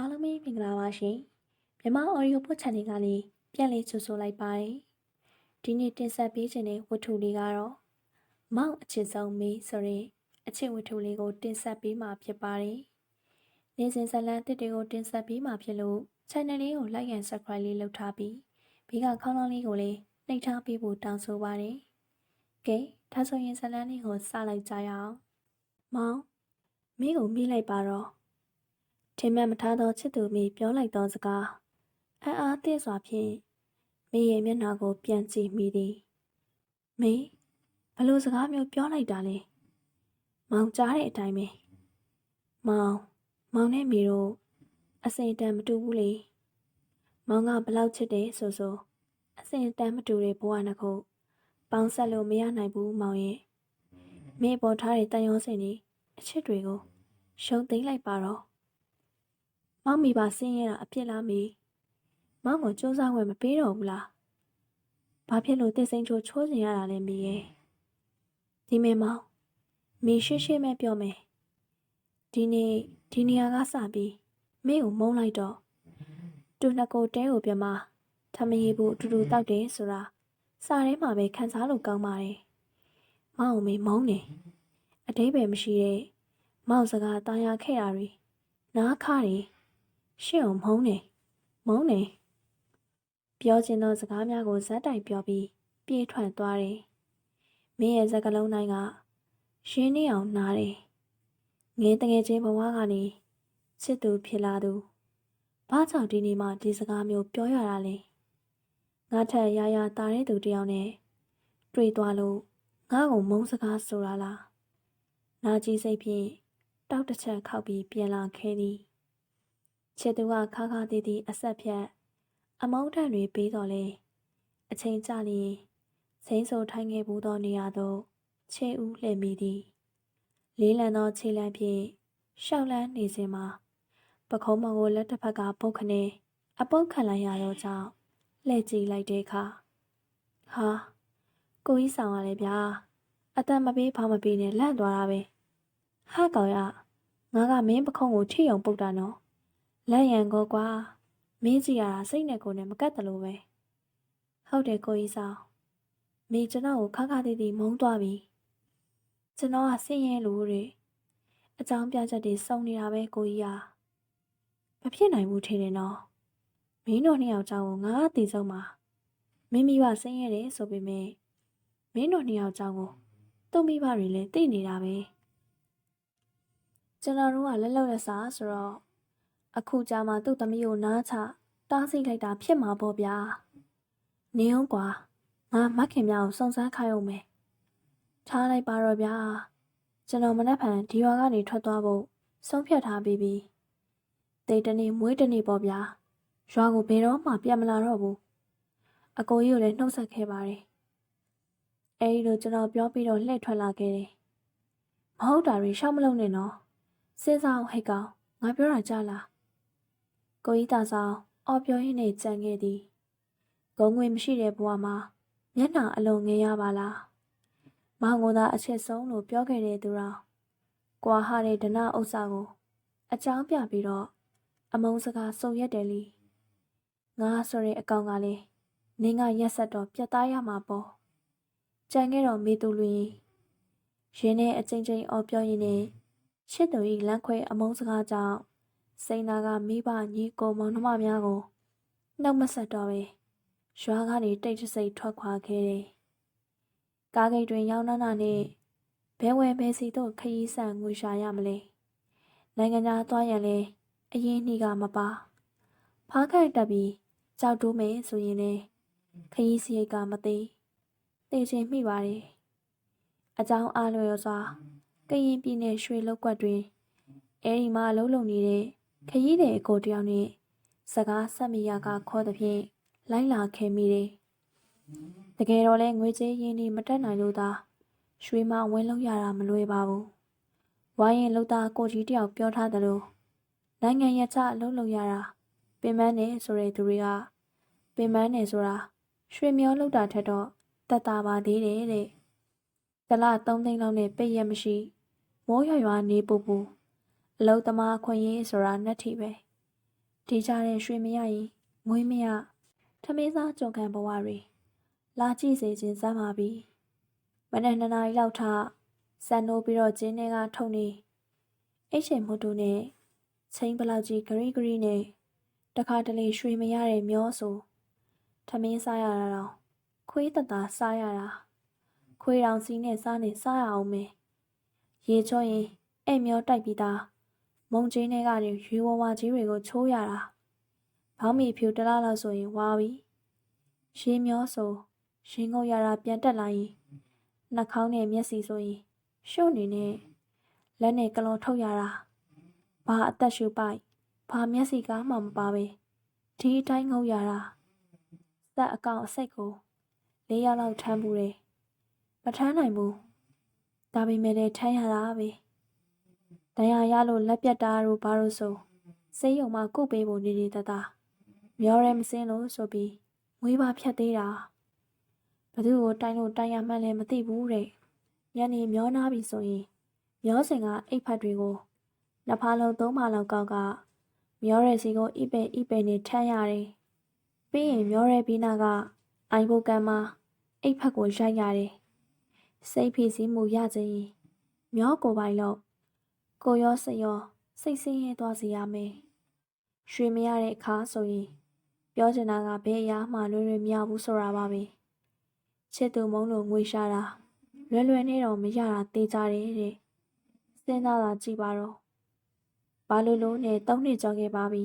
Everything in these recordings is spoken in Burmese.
အားလုံးပဲမင်္ဂလာပါရှင်မြန်မာ audio book channel ကနေပြန်လည်ကြိုဆိုလိုက်ပါတယ်ဒီနေ့တင်ဆက်ပေးခြင်းတဲ့ဝတ္ထုလေးကတော့မောင်အချစ်ဆုံးမေးဆိုတဲ့အချစ်ဝတ္ထုလေးကို တင်ဆက်ပေးမှာဖြစ်ပါတယ်နေ့စဉ်ဇလန်တစ်တွေကိုတင်ဆက်ပေးမှာဖြစ်လို့ channel လေးကို like and subscribe လေးလုပ်ထားပြီးဘေးကခေါင်းလောင်းလေးကိုလည်းနှိပ်ထားပေးဖို့တောင်းဆိုပါတယ်ကဲဒါဆိုရင်ဇလန်လေးကိုစလိုက်ကြရအောင်မောင်မင်းကိုမိလိုက်ပါတော့ ထင်မှတ်မထားသောချစ်သူမိပြောလိုက်သောစကားအံ့အားသင့်စွာဖြင့်မိရဲ့မျက်နှာကို ပြန်ကြည့်မိသည်မိဘလို့စကားမျိုးပြောလိုက်တာလဲမောင်ကြားတဲ့အတိုင်းပဲမောင်မောင်နဲ့မိတို့အစင်တန်မတူဘူးလေမောင်ကဘလောက်ချစ်တယ်ဆိုဆိုအစင်တန်မတူတဲ့ဘဝနှစ်ခုပေါင်းဆက်လို့မရနိုင်ဘူးမောင်ရဲ့မိပေါ်ထားတဲ့တန်ရုံးစင်ကြီးအချစ်တွေကိုရှုံသိမ့်လိုက်ပါတော့ မောင်မိပါဆင်းရဲတာအဖြစ်လားမေမောင်ကိုစူးစမ်းဝယ်မပေးတော့ဘူးလားဘာဖြစ်လို့တစ်စိန်ချိုချိုးစင်ရတာလဲမေရဲ့ဒီမေမောင်မေရှေ့ရှေ့မဲ့ပြောမယ်ဒီနေ့ဒီနေရာကစပြီးမေကိုမုန်းလိုက်တော့သူနှစ်ကိုတဲကိုပြမထမရေဘူးအတူတူတောက်တယ်ဆိုတာစာထဲမှာပဲခန်းစားလို့ကောင်းပါတယ်မောင်ကိုမေမုန်းတယ်အတိတ်ပဲမရှိတဲ့မောင်စကားတာယာခဲ့တာတွေနားခါတွေ ရှင့်အောင်မုန်းနေမုန်းနေပြောချင်သောစကားများကိုဇက်တိုင်ပြောပြီးပြေးထွက်သွားတယ်မင်းရဲ့စကားလုံးတိုင်းကရှင်းနေအောင်နားတယ်ငယ်တငယ်ချင်းဘဝကနေချစ်သူဖြစ်လာသူဘာကြောင့်ဒီနေ့မှဒီစကားမျိုးပြောရတာလဲငါထက်ရရတာတဲ့သူတယောက်နဲ့တွေ့သွားလို့ငါ့ကိုမုန်းစကားဆိုတာလားနာကြီးစိတ်ဖြင့်တောက်တစ်ချက်ခောက်ပြီးပြန်လာခဲ့သည် ခြေသူကခါခါတီးတီးအဆက်ဖြတ်အမောင်းတန်တွေပေးတော်လဲအချိန်ကြလျင်စိမ့်ဆိုထိုင်ခဲ့ဘူးသောနေရာသို့ခြေဦးလှည့်မိသည်လေးလံသောခြေလမ်းဖြင့်ရှောက်လန်းနေစဉ်မှာပခုံးမောင်ကိုလက်တစ်ဖက်ကပုတ်ခနဲ့အပုတ်ခံလိုက်ရတော့ကြောင့်လှည့်ကြည့်လိုက်တဲ့အခါဟာကိုကြီးဆောင်ရလေဗျာအသက်မပေးဘာမပေးနဲ့လန့်သွားတာပဲဟာကောင်ရငါကမင်းပခုံးကိုထိအောင်ပုတ်တာနော် လက်ရန်ကိုကွာမင်းကြီးရတာစိတ်နဲ့ကိုယ်နဲ့မကတ်တယ်လို့ပဲဟုတ်တယ်ကိုကြီးဆောင်မိကျွန်တော်ကိုခါခါသေးသေးမုန်းသွားပြီကျွန်တော်ကဆင်းရဲလို့တွေအကြောင်းပြချက်တွေစုံနေတာပဲကိုကြီးဟာမဖြစ်နိုင်ဘူးထင်တယ်နော်မင်းတို့နှစ်ယောက်ကြောင့်ကိုငါအသေးဆုံးပါမင်းမိဘဆင်းရဲတယ်ဆိုပေမဲ့မင်းတို့နှစ်ယောက်ကြောင့်ကိုသူ့မိဘတွေလည်းသိနေတာပဲကျွန်တော်တို့ကလက်လောက်လက်စားဆိုတော့ အခုကြာမှသူ့သမီးကိုနားချတားဆီးလိုက်တာဖြစ်မှာပေါ့ဗျာနေအောင်ကွာငါမခင်များကိုစုံစမ်းခိုင်းအောင်မယ်ထားလိုက်ပါတော့ဗျာကျွန်တော်မနှက်ဖန်ဒီရွာကနေထွက်သွားဖို့ဆုံးဖြတ်ထားပြီးပြီတေတနေ့မွေးတနေ့ပေါ့ဗျာရွာကိုဘယ်တော့မှပြန်မလာတော့ဘူးအကိုကြီးကိုလည်းနှုတ်ဆက်ခဲ့ပါတယ်အဲဒီလိုကျွန်တော်ပြောပြီးတော့လှည့်ထွက်လာခဲ့တယ်မဟုတ်တာတွေရှောက်မလုံးနဲ့နော်စဉ်းစားအောင်ဟိတ်ကောင်ငါပြောတာကြားလား ကိုကြီးတာဆောင်အော်ပြောရင်းနဲ့ကြံခဲ့သည်ဂုံငွေမရှိတဲ့ဘဝမှာမျက်နှာအလုံးငယ်ရပါလားမောင်ကသာအချက်ဆုံးလို့ပြောခဲ့တဲ့သူတော်ကွာဟတဲ့ဒနာဥစ္စာကို အကြောင်းပြပြီးတော့အမုန်းစကားစုံရက်တယ်လीငါဆိုတဲ့အကောင်ကလည်းနင်းကရက်ဆက်တော့ပြတ်သားရမှာပေါ့ကြံခဲ့တော့မေသူလွင်ရင်းနဲ့အချင်းချင်းအော်ပြောရင်းနဲ့ရှစ်သူ၏လမ်းခွဲအမုန်းစကားကြောင့် စိန်နာကမိဘညီကိုမောင်နှမများကိုနှုတ်မဆက်တော့ပဲရွာကနေတိတ်တဆိတ်ထွက်ခွာခဲ့တယ်။ကားဂိတ်တွင်ရောင်းနှနာနဲ့ဘဲဝဲဘဲစီတို့ခရီးဆန်ငွေရှာရမလဲ။နိုင်ငံသားသွားရန်လဲအရင်နှီးကမပါ။ဖားခိုက်တက်ပြီးကြောက်တိုးမယ်ဆိုရင်လေခရီးစရိတ်ကမသေး။သိချင်းမိပါတယ်။အကြောင်းအားလျော်စွာကရင်ပြည်နယ်ရွှေလောက်ကွက်တွင်အဲဒီမှာအလုံးလုံးနေတဲ့ ခရီးတဲ့အကိုတယောက်နဲ့စကားဆက်မိရကခေါ်သဖြင့်လိုက်လာခဲ့မိတယ်။တကယ်တော့လဲငွေကြေးရင်းနှီးမတက်နိုင်လို့သာရွှေမဝင်းလုံးရတာမလွယ်ပါဘူး။ဝိုင်းရင်လောက်သားကိုကြီးတယောက်ပြောထားသလိုနိုင်ငံရချအလုံးလုံးရတာပင်မနဲ့ဆိုတဲ့သူတွေကပင်မနဲ့ဆိုတာရွှေမျောလောက်တာထက်တော့တက်တာပါသေးတယ်တဲ့။တလ3သိန်းလောက်နဲ့ပိတ်ရမရှိမိုးရွာရွာနေပူပူ အလုသမားခွင့်ရေးဆိုတာနှက်ထီပဲဒီကြတဲ့ရွှေမရရင်ငွေမရထမင်းစားကြုံခံဘဝတွေလာကြည့်စေခြင်းစမ်းပါပြီမနေ့နှစ်နာရီလောက်ထဆန်နိုးပြီးတော့ကျင်းထဲကထုံနေအိတ်ရှင်မို့တူနဲ့ချင်းဘလောက်ကြီးဂရီဂရီနဲ့တခါတလေရွှေမရတဲ့မျောဆိုထမင်းစားရတာတော့ခွေးတတာစားရတာခွေးတောင်စီးနဲ့စားနေစားရအောင်မယ်ရေချောရင်အဲ့မျောတိုက်ပြီးသား မုံချင်းတွေကနေရွေဝဝကြီးတွေကိုချိုးရတာဘောင်းမီဖြူတလားလောက်ဆိုရင်ဝါပြီရေမျောဆိုရင်ငုတ်ရတာပြန်တက်လာရင်နှာခေါင်းနဲ့မျက်စိဆိုရင်ရှုပ်နေနဲ့လက်နဲ့ကလော်ထုတ်ရတာဘာအသက်ရှူပိုက်ဘာမျက်စိကားမှမပါပဲဒီအတိုင်းငုတ်ရတာစက်အကောင်အစိတ်ကိုလေးယောက်လောက်ထမ်းဘူးတယ်မထမ်းနိုင်ဘူးဒါပေမဲ့လည်းထမ်းရတာပဲ တရားရလို့လက်ပြတ်တာတို့ဘာလို့ဆိုစိတ်ယုံမှကုတ်ပေးဖို့နေနေတသားမျောရဲမစင်းလို့ဆိုပြီးငွေပါဖြတ်သေးတာဘသူ့ကိုတိုင်းလို့တိုင်းရမှန်းလည်းမသိဘူးတဲ့ညနေမျောနာပြီဆိုရင်မျောစင်ကအိတ်ဖတ်တွေကိုနှစ်ဖားလုံးသုံးဖားလောက်ကောက်ကမျောရဲစီကိုအိပဲအိပဲနဲ့ထမ်းရတယ်ပြီးရင်မျောရဲပြီးနာကအိုင်ဘုတ်ကမ်းမှာအိတ်ဖတ်ကိုရိုက်ရတယ်စိတ်ဖိစီးမှုရခြင်းမျောကိုပိုင်လို့ ကိုရောစိတ်ရောစိတ်ဆင်းရဲသွားစေရမယ်ရွှေမရတဲ့အခါဆိုရင်ပြောချင်တာကဘယ်အရာမှလွယ်လွယ်မရဘူးဆိုတာပါပဲချစ်သူမုန်းလို့ငွေရှာတာလွယ်လွယ်နဲ့တော့မရတာသိကြတယ်တဲ့စဉ်းစားတာကြည့်ပါတော့ဘာလို့လို့နဲ့သုံးနှစ်ကျော်ခဲ့ပါပြီ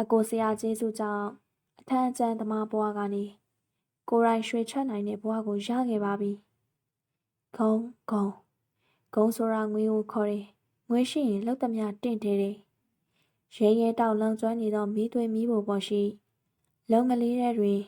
အကိုဆရာကျေးဇူးကြောင့်အထမ်းအကျမ်းသမားဘွားကနေကိုယ်တိုင်ရွှေချက်နိုင်တဲ့ဘွားကိုရခဲ့ပါပြီဂုံဂုံဂုံဆိုတာငွေကိုခေါ်တယ် ငွေရှိရင်လောက်သမျှတင့်တယ်တယ်ရဲရဲတောက်လောင်ကျွမ်းနေသောမီးသွေးမီးဖို့ပေါ်ရှိ လုံကလေးတွေတွင်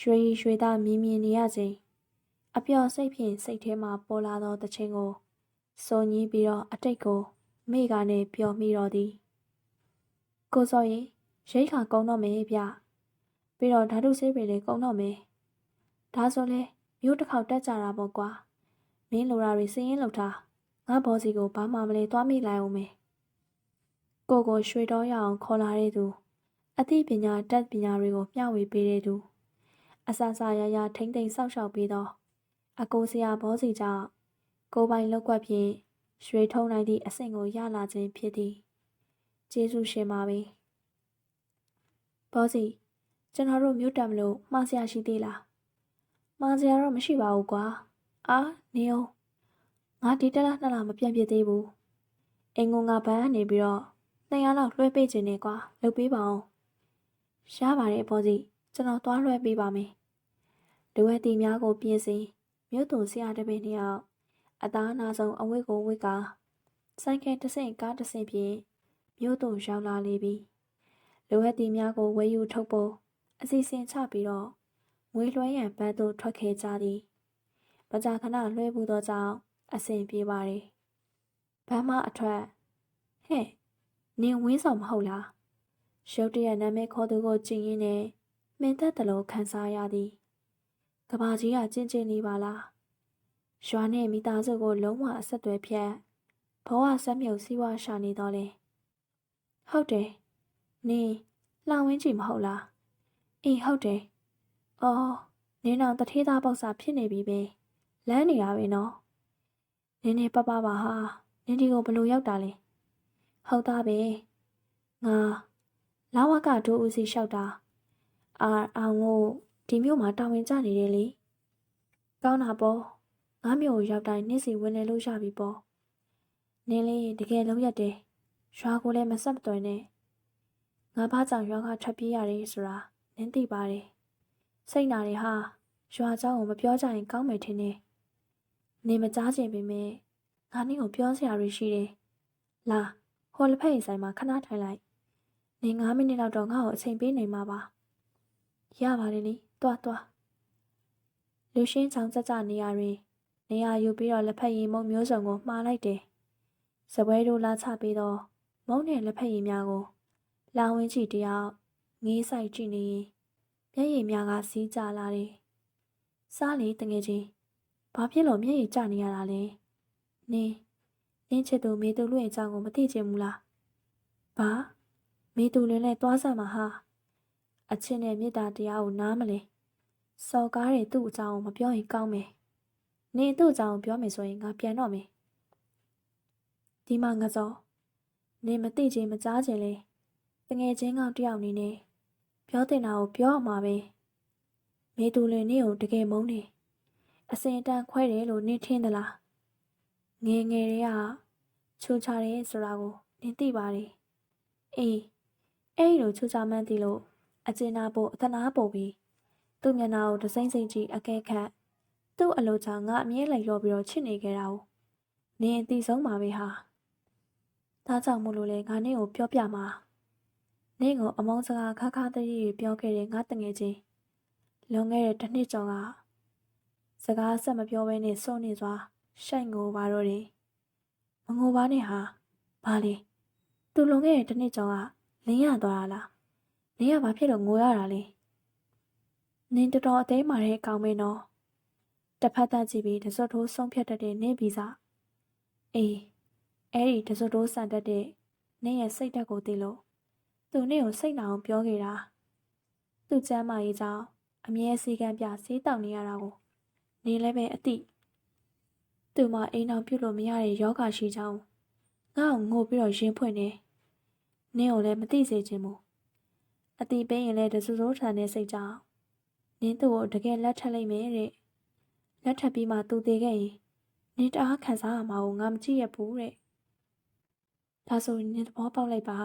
ရွှေရွှေသားမြင်မြင်နေရခြင်းအပျော်စိတ်ဖြင့်စိတ်ထဲမှပေါ်လာသောတခြင်းကိုစိုးညင်းပြီးတော့အတိတ်ကိုမိကနေပျော်မိတော့သည်ကိုစောရင်ရိတ်ခါကုန်းတော့မယ်ဗျပြီးတော့ဓာတုဆေးတွေလည်းကုန်းတော့မယ်ဒါဆိုလဲမြို့တစ်ခေါက်တက်ကြတာပေါ့ကွာမင်းလိုရာတွေစည်ရင်လောက်ထား ငါဘောစီကိုဘာမှမလဲသွားမိလိုက်အောင်မယ်ကိုကိုရွှေတော်ရအောင်ခေါ်လာတဲ့သူအသိပညာတက်ပညာတွေကိုမျှဝေပေးတဲ့သူအဆဆရရထိမ့်သိမ့်ဆောက်ရှောက်ပြီးတော့အကိုစရာဘောစီကြောင့်ကိုပိုင်လောက်ကွက်ဖြင့်ရွှေထုံးနိုင်သည့်အဆင့်ကိုရလာခြင်းဖြစ်သည်ကျေးဇူးရှင်ပါပဲဘောစီကျွန်တော်တို့မြို့တက်မလို့မှားစရာရှိသေးလားမှားစရာတော့မရှိပါဘူးကွာအာနေအောင် ငါဒီတက်လားနှစ်လားမပြန့်ပြသေးဘူးအင်္ဂုံကဘန်းကနေပြီးတော့200လောက်လွှဲပေးခြင်းနဲ့ကွာလုပ်ပေးပါအောင်ရပါတယ်ဘောစီကျွန်တော်သွားလွှဲပေးပါမယ်လူဝဲတီများကိုပြင်ဆင်မြို့သူဆရာတပည့်နှစ်ယောက်အသားအနာဆုံးအဝတ်ကိုဝတ်ကာဆိုင်ကယ်တစ်ဆင့်ကားတစ်ဆင့်ဖြင့်မြို့သူရောက်လာလေပြီလူဝဲတီများကိုဝဲယူထုတ်ဖို့အစီအစဉ်ချပြီးတော့ငွေလွှဲရန်ဘတ်သို့ထွက်ခဲ့ကြသည်မကြာခဏလွှဲမှုသောကြောင့် အဆင်ပြေပါတယ်ဘမ်းမအထွက်ဟဲ့နင်ဝင်းဆောင်မဟုတ်လားရုတ်တရက်နာမည်ခေါ်သူကိုကြည့်ရင်းနဲ့မင်းသက်တလို့ခံစားရသည်ကဘာကြီးကကျင့်ကျင့်နေပါလားရွာနဲ့မိသားစုကို လုံးဝအဆက်အသွယ်ဖြတ်ဘဝဆက်မြုပ်စည်းဝါရှာနေတော့လေဟုတ်တယ်နင်လှဝင်းကြည့်မဟုတ်လားအေးဟုတ်တယ်အော်နင်တော့တထေးသားပေါက်စာဖြစ်နေပြီပဲလမ်းနေတာပဲနော် နင်းနေပပပါဟာနင်းဒီကိုဘလို့ရောက်တာလဲဟုတ်သားပဲငါလာဝကဒိုးဦးစီလျှောက်တာအာအောင်ကိုဒီမြို့မှာတာဝန်ကျနေတယ်လေကောင်းတာပေါ့ငါမြို့ကိုရောက်တိုင်းနေ့စီဝင်နေလို့ရပြီပေါ့နင်းလေးတကယ်လုံးရက်တယ်ရွာကိုလည်းမဆက်မသွယ်နဲ့ငါဘာကြောင့်ရွာကထွက်ပြေးရတယ်ဆိုတာနင်းသိပါတယ်စိတ်နာတယ်ဟာရွာเจ้าကိုမပြောကြရင်ကောင်းမယ်ထင်တယ် နေမကြားချင်ပေမဲ့ငါနင့်ကိုပြောစရာတွေရှိတယ်။လာဟိုလက်ဖက်ရည်ဆိုင်မှာခဏထိုင်လိုက်။နေ9မိနစ်လောက်တော့ငါ့ကိုအချိန်ပေးနိုင်မှာပါ။ရပါတယ်လေ။တွားတွား။လူရှင်းချောင်ကြကြနေရာတွင်နေရာယူပြီးတော့လက်ဖက်ရည်မုံမျိုးစုံကိုမှားလိုက်တယ်။စပွဲတို့လာချပြီးတော့မုံနဲ့လက်ဖက်ရည်များကိုလာဝင်းချီတယောက်ငေးဆိုင်ကြည့်နေရင်မျက်ရည်များကစီးကြလာတယ်။စားလေတငယ်ချင်း ဘာဖြစ်လို့မျက်ရည်ကျနေရတာလဲနင်းနင်းချစ်သူမေသူလူရဲ့အကြောင်းကိုမသိချင်ဘူးလားဘာမေသူလင်းနဲ့သွားစားမှာဟာအချင်းနဲ့မေတ္တာတရားကိုနားမလဲစော်ကားတဲ့သူ့အကြောင်းကိုမပြောရင်ကောင်းမယ်နေသူ့အကြောင်းကိုပြောမယ်ဆိုရင်ငါပြန်တော့မယ်ဒီမှာငါစောနေမသိချင်မကြားချင်လေတငယ်ချင်းကောင်တယောက်အနေနဲ့ပြောတင်တာကိုပြောရမှာပဲမေသူလင်းနေကိုတကယ်မုန်းနေ အစင်တန်ခွဲတယ်လို့နင်းထင်သလားငယ်ငယ်တွေကချူချတယ်ဆိုတာကိုနင်းသိပါတယ်အေးအဲ့ဒီလိုချူချမှန်းသိလို့အကျဉ်းနာဖို့အသနာပို့ပြီးသူ့မျက်နှာကိုဒစိမ့်စိမ့်ကြည့်အကဲခတ်သူ့အလိုချငါအမြဲလိုက်ရောပြီးတော့ချစ်နေခဲ့တာကိုနင်းအသိဆုံးပါပဲဟာဒါကြောင့်မို့လို့လေငါနင့်ကိုပြောပြမှာနင့်ကိုအမောင်းစကားခါခါတည်းရီပြောခဲ့တဲ့ငါတငယ်ချင်းလွန်ခဲ့တဲ့တစ်နှစ်ကျော်က စကားဆက်မပြောဘဲနဲ့စိုးနေစွာရှိုက်ငိုပါတော့တယ်မငိုပါနဲ့ဟာဘာလဲသူလွန်ခဲ့တဲ့တစ်နှစ်ကျော်ကလင်းရသွားတာလားလင်းရဘာဖြစ်လို့ငိုရတာလဲနင်းတော်တော်အသေးမာတဲ့အကောင်မင်းတော့တစ်ဖက်သက်ကြည့်ပြီးတစွတ်ထိုးဆုံးဖြတ်တတ်တဲ့နင်းဗီဇအေးအဲ့ဒီတစွတ်တိုးဆန်တတ်တဲ့နင်းရဲ့စိတ်ဓာတ်ကိုသိလို့သူနင့်ကိုစိတ်နာအောင်ပြောခဲ့တာသူ့ကျမ်းမာရေးကြောင့်အမြဲစီကံပြဆေးတောက်နေရတာကို နေလည်းပဲအတိသူမအိမ်အောင်ပြုတ်လို့မရတဲ့ယောဂရှိကြောင်းငါ့ကိုငိုပြီးတော့ရင်ဖွင့်နေနင်းကိုလည်းမသိစေချင်ဘူးအတိပေးရင်လည်းတစိုးစိုးထန်တဲ့စိတ်ကြောင့်နင်းသူ့ကိုတကယ်လက်ထပ်လိုက်မယ်တဲ့လက်ထပ်ပြီးမှသူသေးခဲ့ရင်နင်းတအားခံစားရမှာကိုငါမကြည့်ရဘူးတဲ့ဒါဆိုရင်နင်းသဘောပေါက်လိုက်ပါ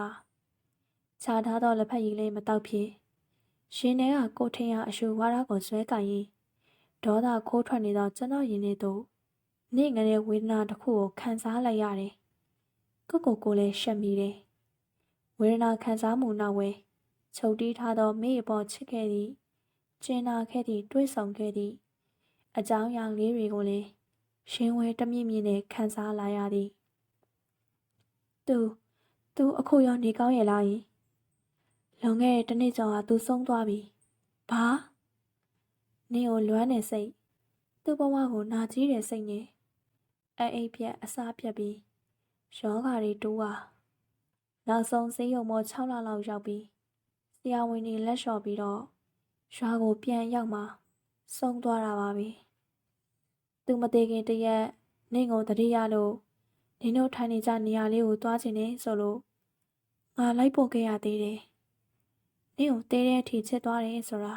ခြားထားတော့လက်ဖက်ရည်လေးမတောက်ဖြစ်ရှင်ထဲကကိုထင်းရအရှူဝါရကိုဆွဲကင်ရင် ဒေါသခိုးထွက်နေသောကျွန်တော်ရင်ထဲသို့နေ့ငယ်တဲ့ဝေဒနာတစ်ခုကိုခံစားလိုက်ရတယ်။ကိုကိုကိုလည်းရှက်မိတယ်။ဝေဒနာခံစားမှုနောက်ဝဲချုပ်တီးထားသောမိအပေါ်ချစ်ခဲ့သည့်ကျင်နာခဲ့သည့်တွေးဆောင်ခဲ့သည့်အကြောင်းအရာလေးတွေကိုလည်းရှင်ဝဲတမြင့်မြင့်နဲ့ခံစားလာရသည်။သူသူအခုရောနေကောင်းရဲ့လားယင်လွန်ခဲ့တဲ့တစ်နှစ်ကျော်ဟာသူဆုံးသွားပြီ။ဘာ နင်းကိုလွမ်းနေစိတ်သူ့ဘဝကိုနာကြီးတဲ့စိတ်နဲ့အအိပ်ပြက်အစားပြက်ပြီးယောဂါတွေတိုးဟာနောက်ဆုံးဆေးရုံမော6လလောက်ရောက်ပြီးဆရာဝန်တွေလက်လျှော်ပြီးတော့ရွာကိုပြန်ရောက်မှဆုံးသွားတာပါပဲသူမသေးခင်တရက်နင့်ကိုတတိယလို့နင်တို့ထိုင်နေကြနေရာလေးကိုသွားခြင်းနဲ့ဆိုလို့ငါလိုက်ပို့ခဲ့ရသေးတယ်နင့်ကိုတဲတဲ့အထိချစ်သွားတယ်ဆိုတာ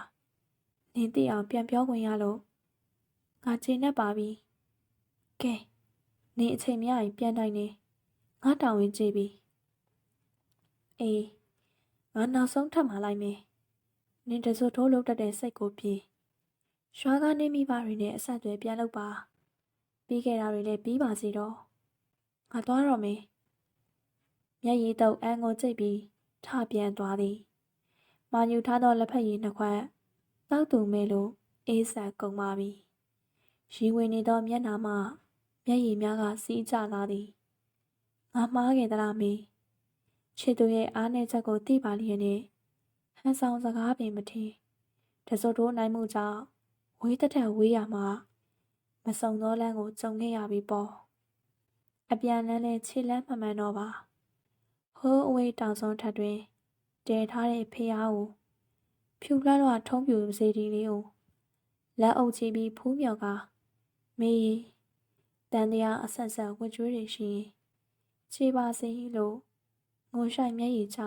နင်သိအောင်ပြန်ပြောခွင့်ရလို့ငါချိန်နဲ့ပါပြီကဲနင်အချိန်မရရင်ပြန်တိုင်းနေငါတောင်းဝင်ကြည့်ပြီအေးငါနောက်ဆုံးထပ်มาလိုက်မယ်နင်တစိုးထိုးလို့တက်တဲ့စိတ်ကိုပြေရွာကနေမိဘတွေနဲ့အဆက်အသွယ်ပြန်လုပ်ပါပြီးခဲ့တာတွေလည်းပြီးပါစေတော့ငါသွားတော့မယ်မျက်ရည်တုပ်အန်ကိုကြိတ်ပြီးထပြန်သွားသည်မာညူထားသောလက်ဖက်ရည်နှစ်ခွက် တောက်သူမဲလို့အေးဆက်ကုန်ပါပြီရီဝင်နေသောမျက်နှာမှမျက်ရည်များကစီးကျလာသည်ငါမှားခဲ့သလားမေချစ်သူရဲ့အားနည်းချက်ကိုသိပါလျက်နဲ့ဟန်ဆောင်စကားပင်မထင်တစိုးတိုးနိုင်မှုကြောင့်ဝေးတထက်ဝေးရမှာမစုံသောလမ်းကိုကြုံခဲ့ရပြီပေါ့အပြန်လန်းလဲခြေလန်းမှမှန်တော့ပါဟိုးအဝေးတောင်စွန်းထက်တွင်တဲထားတဲ့ဖေးအားကို ဖြူလွှတ်လွှတ်ထုံးပြူစေတီလေးကိုလက်အုပ်ချပြီးဖူးမြော်ကမေးရီတန်တရားအဆက်ဆက်ဝှကျွေးတွေရှိရင်ခြေပါစေလို့ငိုဆိုင်မျက်ရည်ချ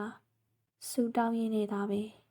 ဆူတောင်းရင်းနေတာပဲ။